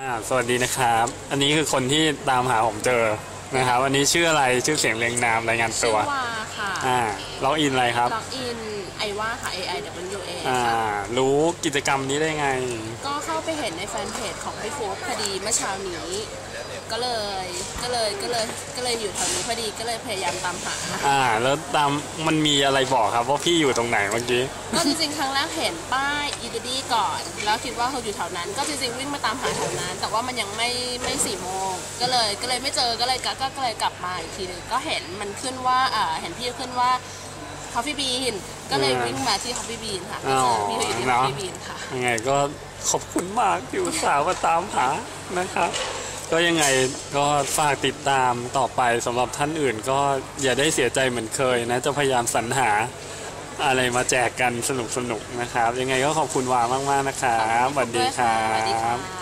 อ่าสวัสดีนะครับ อันนี้คือคนที่ตามหาผมเจอนะครับวันนี้ชื่ออะไรชื่อเสียงเรียงนามรายงานชื่ตัอวว่าค่ะอ่าล็อกอินอะไรครับล็อกอินไอว่าค่ะ A I W A อ่าค่ะรู้กิจกรรมนี้ได้ไง ก็เข้าไปเห็นในแฟนเพจของพี่ฟูดพอดีเมื่อเช้านี้ ก็เลยก็เลยก็เลยก็เลยอยู่แถวนี้พอดีก็เลยพยายามตามหา อ่า แล้วตามมันมีอะไรบอกครับว่าพี่อยู่ตรงไหนเมื่อกี้ ก็จริงๆครั้งแรกเห็นป้ายอีดดี้ก่อน แล้วคิดว่าเขาอยู่แถวนั้น ก็จริงๆวิ่งมาตามหาแถวนั้น แต่ว่ามันยังไม่ไม่สี่โมงก็เลยก็เลยไม่เจอก็เลยก็ก็ก็เลยกลับมาอีกทีหนึงก็เห็นมันขึ้นว่าอ่าเห็นพี่ขึ้นว่า Coffee Bean ก็เลยวิ่งมาที่ Coffee Bean ค่ะไปเจอพี่อยู่ที่อ๋อ Coffee Bean ค่ะ ยังไงก็ขอบคุณมากที่อุตส่าห์มาตามหานะครับ ก็ยังไงก็ฝากติดตามต่อไปสำหรับท่านอื่น ก็อย่าได้เสียใจเหมือนเคยนะจะพยายามสรรหาอะไรมาแจกกันสนุกๆนะครับ ยังไงก็ขอบคุณวามาก ๆ นะครับสวัสดีครัสวัสดีบค่ะ